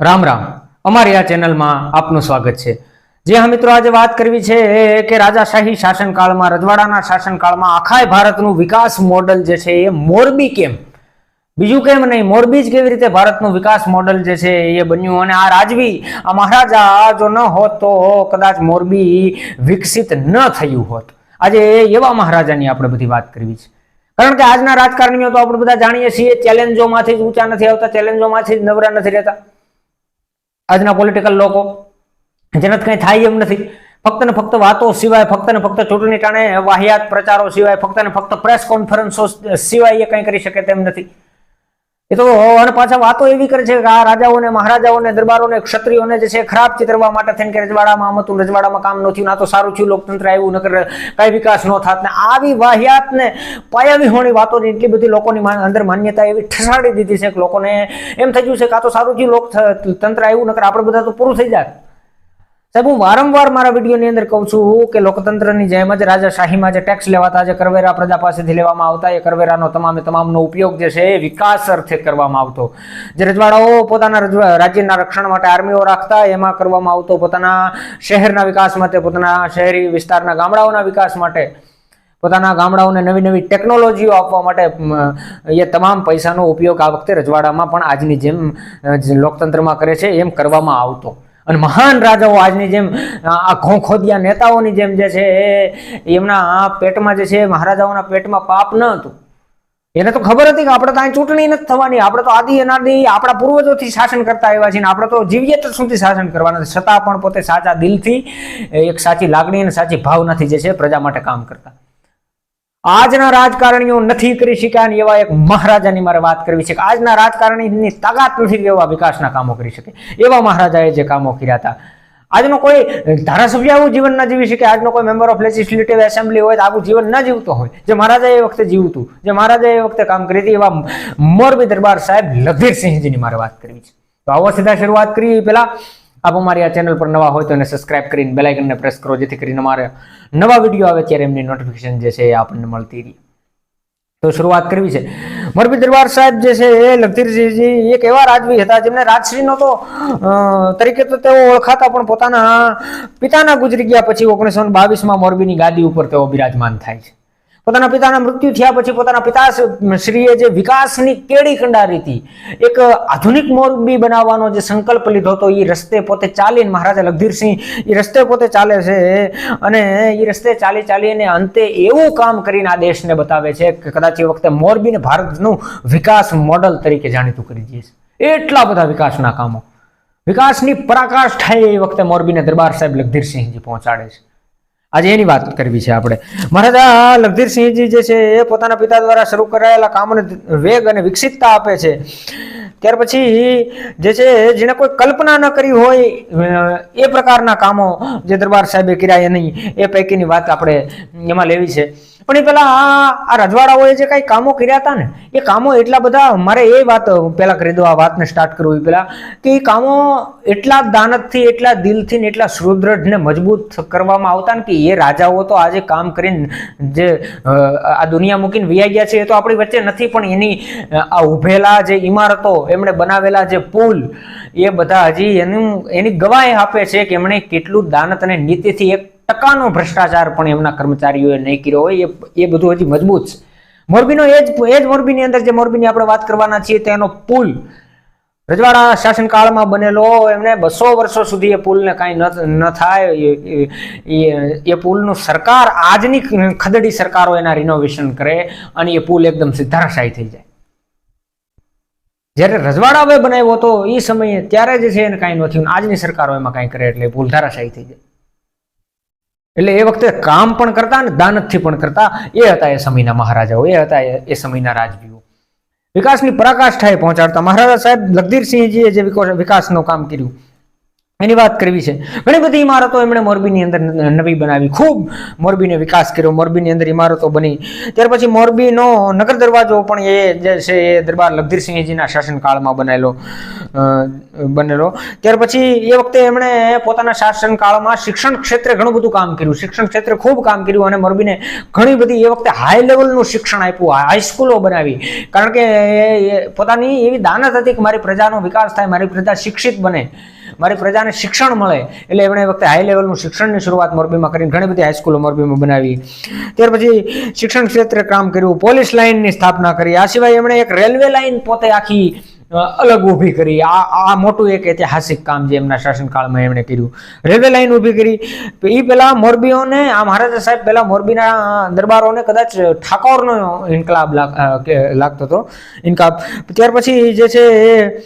રામ રામ. અમારી આ ચેનલમાં આપનું સ્વાગત છે. જે હા મિત્રો, આજે વાત કરવી છે કે રાજાશાહી શાસનકાળમાં, રજવાડાના શાસનકાળમાં આખા ભારતનું વિકાસ મોડલ જે છે એ મોરબી કેમ? બીજું કેમ નહીં, મોરબી જ કેવી રીતે ભારતનું વિકાસ મોડલ જે છે એ બન્યું? અને આ રાજવી, આ મહારાજા જો ન હોત તો કદાચ મોરબી વિકસિત ન થયું હોત. આજે એવા મહારાજાની આપણે બધી વાત કરવી છે. કારણ કે આજના રાજકારણીઓ તો આપણે બધા જાણીએ છીએ, ચેલેન્જોમાંથી જ ઊંચા નથી આવતા, ચેલેન્જોમાંથી જ નવરા નથી રહેતા. આજના પોલિટિકલ લોકો, જેનાથી કંઈ થાય એમ નથી. ફક્ત ને ફક્ત વાતો સિવાય, ફક્ત ને ફક્ત ચૂંટણી ટાણે વાહિયાત પ્રચારો સિવાય, ફક્ત ને ફક્ત પ્રેસ કોન્ફરન્સો સિવાય એ કંઈ કરી શકે તેમ નથી. એ તો અને પાછા વાતો એવી કરે છે કે આ રાજાઓને, મહારાજાઓને, દરબારોને, ક્ષત્રિયોને જે છે ખરાબ ચિતરવા માટે થઈને કે રજવાડામાં આમ હતું, રજવાડામાં કામ ન થયું, ના તો સારું થયું, લોકતંત્ર આવ્યું, નકર કઈ વિકાસ ન થાત. ને આવી વાહિયાતને પાયાવી હોણી વાતોની એટલી બધી લોકોની અંદર માન્યતા એવી ઠસાડી દીધી છે કે લોકોને એમ થઈ ગયું છે કે તો સારું થયું લોક તંત્ર આવ્યું, નકર આપણે બધા તો પૂરું થઈ જાય સાહેબ, હું વારંવાર મારા વિડીયોની અંદર કહું છું કે લોકતંત્રની જેમ જ રાજાશાહીમાં જે ટેક્સ લેવાતા જે કરવેરા પ્રજા પાસેથી લેવામાં આવતા, એ કરવેરાનો તમામે તમામનો ઉપયોગ જે છે એ વિકાસ અર્થે કરવામાં આવતો. જે રજવાડાઓ પોતાના રાજ્યના રક્ષણ માટે આર્મીઓ રાખતા, એમાં કરવામાં આવતો પોતાના શહેરના વિકાસ માટે, પોતાના શહેરી વિસ્તારના ગામડાઓના વિકાસ માટે, પોતાના ગામડાઓને નવી નવી ટેકનોલોજીઓ આપવા માટે એ તમામ પૈસાનો ઉપયોગ આ વખતે રજવાડામાં પણ આજની જેમ લોકતંત્રમાં કરે છે, એમ કરવામાં આવતો. અને મહાન રાજાઓ આજની જેમ આ ખોખોદિયા નેતાઓની જેમ જે છે એમના પેટમાં જે છે, મહારાજાઓના પેટમાં પાપ ન હતું. એને તો ખબર હતી કે આપણે તો અહીં ચૂંટણી નથી થવાની, આપણે તો આદિ અનાદિ, આપણા પૂર્વજોથી શાસન કરતા આવ્યા છીએ આપણે તો જીવીએ તો સુધી શાસન કરવાના છતાં પણ પોતે સાચા દિલથી, એક સાચી લાગણી અને સાચી ભાવનાથી જે છે, પ્રજા માટે કામ કરતા. આજના રાજકારણીઓ નથી કરી શક્યા અને એવા એક મહારાજાની મારે વાત કરવી છે કે આજના રાજકારણીની તાકાત નથી એવા વિકાસના કામો કરી શકે. એવા મહારાજાએ જે કામો કર્યા હતા. આજનો કોઈ ધારાસભ્ય આવું જીવન ના જીવી શકે, આજનો કોઈ મેમ્બર ઓફ લેજિસ્લેટિવ એસેમ્બલી હોય તો આવું જીવન ના જીવતો હોય. જે મહારાજા એ વખતે જીવતું, જે મહારાજા એ વખતે કામ કરી હતી એવા મોરબી દરબાર સાહેબ લધીરસિંહજીની મારે વાત કરવી છે. તો આવો સીધા શરૂઆત કરી પેલા આપ અમારી આ ચેનલ પર નવા હોય તો એને સબસ્ક્રાઇબ કરીને બેલાઇકનને પ્રેસ કરો, જેથી કરીને અમારે નવા વીડિયો આવે ત્યારે એમની નોટિફિકેશન જે છે એ આપણને મળતી રહી. તો શરૂઆત કરવી છે. મોરબી દરબાર સાહેબ જે છે એ લખધીરસિંહજી એક એવા રાજવી હતા જેમને રાજશ્રીનો તો તરીકે તો તેઓ ઓળખાતા પણ પોતાના પિતાના ગુજરી ગયા પછી ઓગણીસો બાવીસમાં મોરબીની ગાદી ઉપર તેઓ બિરાજમાન થાય છે. પોતાના પિતાના મૃત્યુ થયા પછી પોતાના પિતા શ્રીએ જે વિકાસની કેડી કંડારી હતી, એક આધુનિક મોરબી બનાવવાનો જે સંકલ્પ લીધો હતો એ રસ્તે પોતે ચાલીને, મહારાજા લગધીરસિંહ એ રસ્તે પોતે ચાલે છે અને એ રસ્તે ચાલી ચાલીને અંતે એવું કામ કરીને આ દેશને બતાવે છે કે કદાચ એ વખતે મોરબીને ભારતનું વિકાસ મોડલ તરીકે જાણીતું કરી દે છે. એટલા બધા વિકાસના કામો. વિકાસની પરાકાષ્ઠાએ એ વખતે મોરબીને દરબાર સાહેબ લગધીરસિંહજી પહોંચાડે છે. આજે એની વાત કરવી છે આપણે. મહારાજા લગધીરસિંહજી જે છે એ પોતાના પિતા દ્વારા શરૂ કરાયેલા કામોને વેગ અને વિકસિતતા આપે છે. ત્યાર પછી જે છે જેને કોઈ કલ્પના ન કરી હોય એ પ્રકારના કામો જે દરબાર સાહેબે કર્યા એ નહીં એ પૈકીની વાત આપણે એમાં લેવી છે. પણ એ પેલા આ રજવાડાઓએ જે કાંઈ કામો કર્યા હતા ને, એ કામો એટલા બધા, મારે એ વાત પહેલા કરી દો, આ વાતને સ્ટાર્ટ કરવું પહેલા કે એ કામો એટલા દાનતથી, એટલા દિલથી ને એટલા સુદૃઢ ને મજબૂત કરવામાં આવતા ને કે એ રાજાઓ તો આજે કામ કરીને જે આ દુનિયા મૂકીને વિયા ગયા છે, એ તો આપણી વચ્ચે નથી, પણ એની આ ઉભેલા જે ઇમારતો એમણે બનાવેલા જે પુલ, એ બધા હજી એનું, એની ગવાહી આપે છે કે એમણે કેટલું દાનત અને નીતિથી એક ટકાનો ભ્રષ્ટાચાર પણ એમના કર્મચારીઓએ નહીં કર્યો હોય, એ એ બધું હજી મજબૂત છે. મોરબીનો એ જ એ જ મોરબીની અંદર જે મોરબીની આપણે વાત કરવાના છીએ, તેનો પુલ રજવાડા શાસનકાળમાં બનેલો એમને બસો વર્ષો સુધી એ પુલને કાંઈ ન થાય. એ- પુલનું સરકાર, આજની ખદડી સરકારો એના રિનોવેશન કરે અને એ પુલ એકદમ સિદ્ધારાશાયી થઈ જાય. જ્યારે રજવાડાઓએ બનાવ્યો હતો એ સમયે ત્યારે જે છે એને કાંઈ ન થયું. આજની સરકારો એમાં કાંઈ કરે એટલે પુલ ધારાશાયી થઈ જાય. એટલે એ વખતે કામ પણ કરતા અને દાનતથી પણ કરતા એ હતા એ સમયના મહારાજાઓ, એ હતા એ- સમયના રાજવીઓ. વિકાસની પરાકાષ્ઠાએ પહોંચાડતા મહારાજા સાહેબ લગધીરસિંહજીએ જે વિકો- વિકાસનું કામ કર્યું એની વાત કરવી છે. ઘણી બધી ઇમારતો એમણે મોરબીની અંદર નવી બનાવી. ખૂબ મોરબીને વિકાસ કર્યો. મોરબીની અંદર ઇમારતો બની. ત્યાર પછી મોરબીનો નગર દરવાજો પણ એ જે છે એ દરબાર લગધીરસિંહજીના શાસનકાળમાં બનેલો બનેલો. ત્યાર પછી એ વખતે એમણે પોતાના શાસનકાળમાં શિક્ષણ ક્ષેત્રે ઘણું બધું કામ કર્યું. શિક્ષણ ક્ષેત્રે ખૂબ કામ કર્યું અને મોરબીને ઘણી બધી એ વખતે હાઈ લેવલનું શિક્ષણ આપ્યું. હાઈસ્કૂલો બનાવી. કારણ કે પોતાની એવી દાનત હતી કે મારી પ્રજાનો વિકાસ થાય, મારી પ્રજા શિક્ષિત બને. મારી પ્રજાને શિક્ષણ મળે. એટલે એમણે વખતે હાઈ લેવલનું શિક્ષણની શરૂઆત મોરબીમાં કરીને ઘણી બધી હાઈસ્કૂલો મોરબીમાં બનાવી. ત્યાર પછી શિક્ષણ ક્ષેત્રે કામ કર્યું, પોલીસ લાઇનની સ્થાપના કરી. આ સિવાય એમણે એક રેલવે લાઇન પોતે આખી અલગ ઊભી કરી. આ આ મોટું એક ઐતિહાસિક કામ જે એમના શાસનકાળમાં એમણે કર્યું. રેલવે લાઇન ઊભી કરી. એ પહેલાં મોરબીઓને, આ મહારાજા સાહેબ પહેલાં મોરબીના દરબારોને કદાચ ઠાકોરનો ઇન્કલાબ લાગ- લાગતો હતો. ઇન્કલાબ ત્યાર પછી જે છે એ,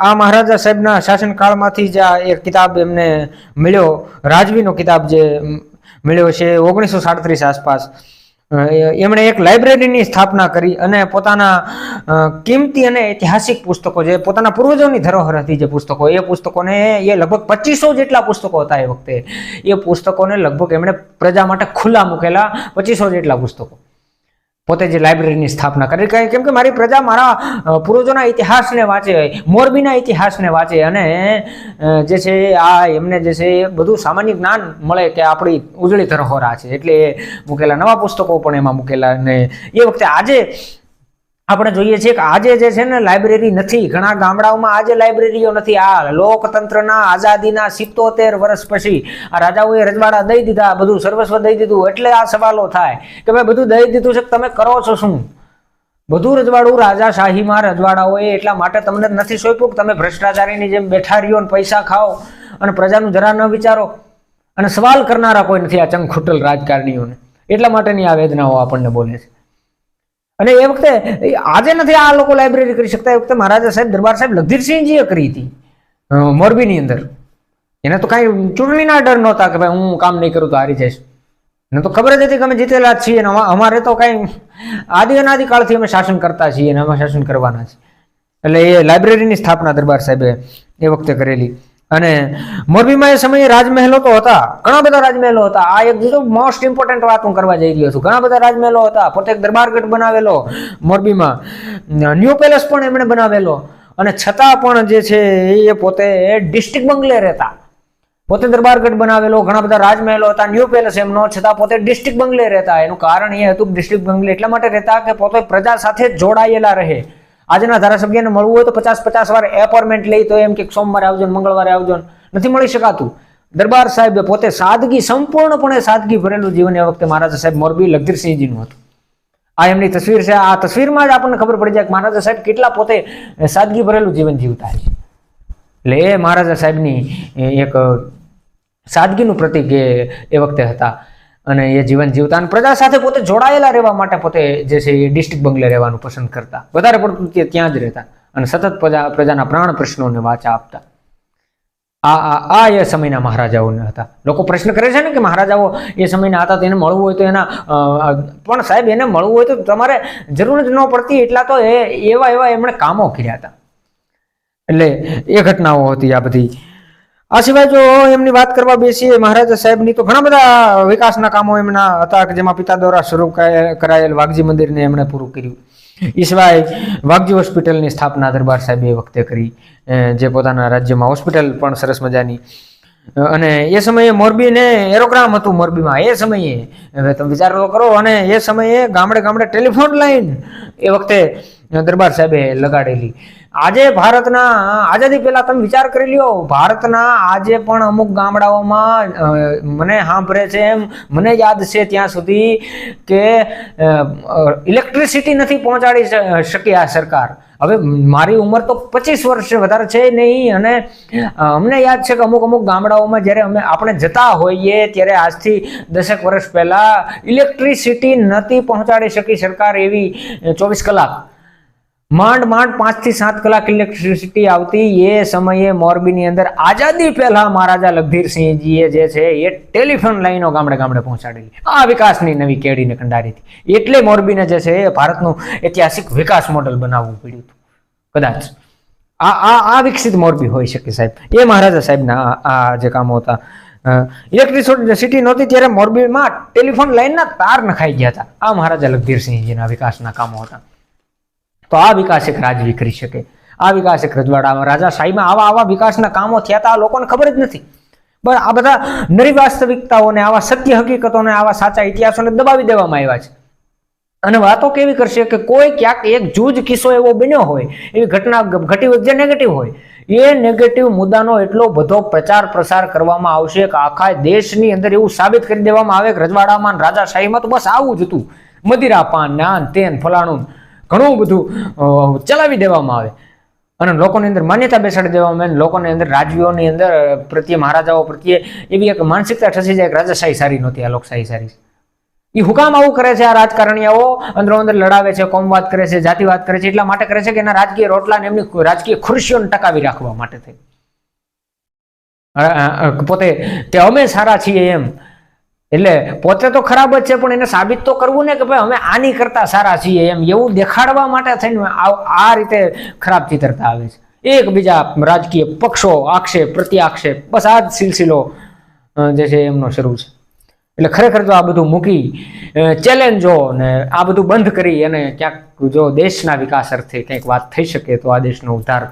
આ મહારાજા સાહેબના શાસનકાળમાંથી જ આ એક કિતાબ એમને મળ્યો. રાજવીનો કિતાબ જે મળ્યો છે ઓગણીસો સાડત્રીસ આસપાસ. એમણે એક લાઇબ્રેરીની સ્થાપના કરી અને પોતાના કિંમતી અને ઐતિહાસિક પુસ્તકો જે પોતાના પૂર્વજોની ધરોહર હતી જે પુસ્તકો, એ પુસ્તકોને એ લગભગ પચીસો જેટલા પુસ્તકો હતા એ વખતે. એ પુસ્તકોને લગભગ એમણે પ્રજા માટે ખુલ્લા મૂકેલા પચીસો જેટલા પુસ્તકો. પોતે જે લાઇબ્રેરીની સ્થાપના કરી કેમ કે મારી પ્રજા મારા પૂર્વજોના ઇતિહાસને વાંચે, મોરબીના ઇતિહાસને વાંચે અને જે છે આ એમને જે છે બધું સામાન્ય જ્ઞાન મળે કે આપણી ઉજળી ધરોહર છે. એટલે મૂકેલા નવા પુસ્તકો પણ એમાં મૂકેલા ને એ વખતે આજે આપણે જોઈએ છીએ કે આજે જે છે ને લાઇબ્રેરી નથી. ઘણા ગામડાઓમાં આજે લાઇબ્રેરીઓ નથી. આ લોકતંત્રના આઝાદીના સિત્તોતેર વર્ષ પછી આ રાજાઓએ રજવાડા દઈ દીધા, બધું સર્વસ્વ દઈ દીધું. એટલે આ સવાલો થાય કે ભાઈ બધું દઈ દીધું છે તમે કરો છો શું? બધું રજવાડું રાજાશાહીમાં રજવાડાઓએ એટલા માટે તમને નથી સોંપ્યું કે તમે ભ્રષ્ટાચારીની જેમ બેઠા રહ્યો અને પૈસા ખાઓ અને પ્રજાનું જરા ન વિચારો. અને સવાલ કરનારા કોઈ નથી આ ચંખુટલ રાજકારણીઓને. એટલા માટેની આ વેદનાઓ આપણને બોલે છે. અને એ વખતે આજે નથી આ લોકો લાઇબ્રેરી કરી શકતા, એ વખતે મહારાજા સાહેબ, દરબાર સાહેબ લખધીરસિંહજીએ કરી હતી મોરબીની અંદર. એને તો કાંઈ ચૂંટણીના ડર નહોતા કે ભાઈ હું કામ નહીં કરું તો હારી જઈશ. ને તો ખબર જ હતી કે અમે જીતેલા જ છીએ અને અમા- અમારે તો કાંઈ આદિ અનાદિ કાળથી અમે શાસન કરતા છીએ અને અમે શાસન કરવાના છે એટલે એ લાઇબ્રેરીની સ્થાપના દરબાર સાહેબે એ વખતે કરેલી. અને મોરબીમાં એ સમયે રાજમહેલો તો હતા. ઘણા બધા રાજમહેલો હતા. આ એક જો મોસ્ટ ઇમ્પોર્ટન્ટ વાત હું કરવા જઈ રહ્યો છું. ઘણા બધા રાજમહેલો હતા. પોતે દરબારગઢ બનાવેલો મોરબીમાં. ન્યૂ પેલેસ પણ એમણે બનાવેલો. અને છતાં પણ જે છે એ પોતે ડિસ્ટ્રિક્ટ બંગલે રહેતા. પોતે દરબારગઢ બનાવેલો. ઘણા બધા રાજમહેલો હતા. ન્યૂ પેલેસ એમનો. છતાં પોતે ડિસ્ટ્રિક્ટ બંગલે રહેતા. એનું કારણ એ હતું ડિસ્ટ્રિક્ટ બંગલે એટલા માટે રહેતા કે પોતે પ્રજા સાથે જોડાયેલા રહે. આજના ધારાસભ્યને મળવું હોય તો પચાસ પચાસ વાર એપોઇન્ટમેન્ટ લઈ તો એમ કે સોમવારે આવજો મંગળવારે આવજો નથી મળી શકાતું. દરબાર સાહેબે પોતે સાદગી, સંપૂર્ણપણે સાદગી ભરેલું જીવન એ વખતે મહારાજા સાહેબ મોરબી લગધીરસિંહજીનું હતું. આ એમની તસવીર છે. આ તસવીરમાં જ આપણને ખબર પડી જાય કે મહારાજા સાહેબ કેટલા પોતે સાદગી ભરેલું જીવન જીવતા છે. એટલે એ મહારાજા સાહેબની એક સાદગીનું પ્રતિક એ વખતે હતા. અને એ જીવન જીવતા અને પ્રજા સાથે પોતે જોડાયેલા રહેવા માટે પોતે જે છે એ ડિસ્ટ્રિક્ટ બંગલે રહેવાનું પસંદ કરતા. વધારે પડતું તે ત્યાં જ રહેતા અને સતત પ્રજા, પ્રજાના પ્રાણ પ્રશ્નોને વાચા આપતા. આ આ આ એ સમયના મહારાજાઓને હતા. લોકો પ્રશ્ન કરે છે ને કે મહારાજાઓ એ સમયના હતા તેને મળવું હોય તો એના પણ સાહેબ એને મળવું હોય તો તમારે જરૂર જ ન પડતી એટલા તો એ, એવા એવા એમણે કામો કર્યા હતા. એટલે એ ઘટનાઓ હતી આ બધી. આ સિવાય જો એમની વાત કરવા બેસીએ, મહારાજા સાહેબની તો ઘણા બધા વિકાસના કામો એમના હતા કે જેમાં પિતા દ્વારા શરૂ કરાય- કરાયેલ વાઘજી મંદિરને એમણે પૂરું કર્યું. એ સિવાય વાઘજી હોસ્પિટલની સ્થાપના દરબાર સાહેબે એ વખતે કરી જે પોતાના રાજ્યમાં હોસ્પિટલ પણ સરસ મજાની. અને એ સમયે મોરબીને એરોગ્રામ હતું મોરબીમાં. એ સમયે, હવે તમે વિચાર કરો, અને એ સમયે ગામડે ગામડે ટેલિફોન લાઈન એ વખતે દરબાર સાહેબે લગાડેલી. આજે ભારતના, આઝાદી પહેલા તમે વિચાર કરી લ્યો, ભારતના આજે પણ અમુક ગામડાઓમાં મને સાંભળે છે એમ, મને યાદ છે ત્યાં સુધી કે ઇલેક્ટ્રિસિટી નથી પહોંચાડી શકી આ સરકાર. હવે મારી ઉંમર તો પચીસ વર્ષ વધારે છે નહીં, અને અમને યાદ છે કે અમુક અમુક ગામડાઓમાં જ્યારે અમે, આપણે જતા હોઈએ ત્યારે આજથી દસેક વર્ષ પહેલાં ઇલેક્ટ્રિસિટી નથી પહોંચાડી શકી સરકાર એવી ચોવીસ કલાક. માંડ માંડ પાંચથી સાત કલાક ઇલેક્ટ્રિસિટી આવતી. એ સમયે મોરબીની અંદર આઝાદી પહેલા મહારાજા લખધીરસિંહજીએ જે છે એ ટેલિફોન લાઈનો ગામડે ગામડે પહોંચાડેલી. આ વિકાસની નવી કેડીને કંડારી હતી એટલે મોરબીને જે છે એ ભારતનું ઐતિહાસિક વિકાસ મોડલ બનાવવું પડ્યું હતું. કદાચ. આ આ આ વિકસિત મોરબી હોઈ શકે સાહેબ. એ મહારાજા સાહેબના આ જે કામો હતા. ઇલેક્ટ્રિસિટી નહોતી ત્યારે મોરબીમાં ટેલિફોન લાઈનના તાર નખાઈ ગયા હતા. આ મહારાજા લખધીરસિંહજીના વિકાસના કામો હતા. તો આ વિકાસ એક રાજવી કરી શકે. આ વિકાસ એક રજવાડામાં રાજા શાહીમાં આવા આવા વિકાસના કામો થયા હતા આ લોકોને ખબર જ નથી. પણ આ બધા નરી વાસ્તવિકતાઓને, આવા સત્ય હકીકતોને, આવા સાચા ઇતિહાસોને દબાવી દેવામાં આવ્યા છે. અને વાતો કેવી કરશે કે કોઈ ક્યાંક એક જૂજ કિસ્સો એવો બન્યો હોય, એવી ઘટના ઘટી હોય જે નેગેટિવ હોય, એ નેગેટિવ મુદ્દાનો એટલો બધો પ્રચાર પ્રસાર કરવામાં આવશે કે આખા દેશની અંદર એવું સાબિત કરી દેવામાં આવે કે રજવાડામાં રાજાશાહીમાં તો બસ આવું જ હતું. મદિરા પાન ને આન તેન, ફલાણું ઘણું બધું ચલાવી દેવામાં આવે. અને લોકોની અંદર માન્યતા બેસાડી દેવામાં આવે લોકોની અંદર રાજવીઓની અંદર પ્રત્યે મહારાજાઓ પ્રત્યે એવી એક માનસિકતા ઠસી જાય કે રાજાશાહી સારી નહોતી, આ લોકશાહી સારી એ હુકામ આવું કરે છે, આ રાજકારણીઓ અંદરો અંદર લડાવે છે, કોમવાદ કરે છે, જાતિવાદ કરે છે, એટલા માટે કરે છે કે એના રાજકીય રોટલા ને એમની રાજકીય ખુરશીઓને ટકાવી રાખવા માટે થઈ. પોતે, તે અમે સારા છીએ એમ. એટલે પોતે તો ખરાબ જ છે, પણ એને સાબિત તો કરવું ને કે ભાઈ અમે આની કરતા સારા છીએ એમ. એવું દેખાડવા માટે થઈને આ રીતે ખરાબ ચિતરતા આવે છે. એકબીજા રાજકીય પક્ષો, આક્ષેપ, પ્રત્યાક્ષેપ, બસ આ જ સિલસિલો જે છે એમનો શરૂ છે. એટલે ખરેખર જો આ બધું મૂકી ચેલેન્જો ને આ બધું બંધ કરી અને ક્યાંક જો દેશના વિકાસ અર્થે કંઈક વાત થઈ શકે તો આ દેશનો ઉદ્ધાર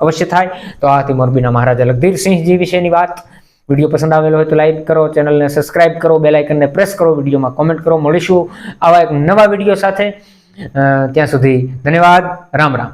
અવશ્ય થાય. તો આ હતી મોરબીના મહારાજા લખધીરસિંહજી વિશેની વાત. વીડિયો પસંદ આવેલો હોય તો લાઈક કરો, ચેનલને સબસ્ક્રાઇબ કરો બેલાઇકનને પ્રેસ કરો, વિડીયોમાં કોમેન્ટ કરો. મળીશું આવા એક નવા વીડિયો સાથે. ત્યાં સુધી ધન્યવાદ, રામ રામ.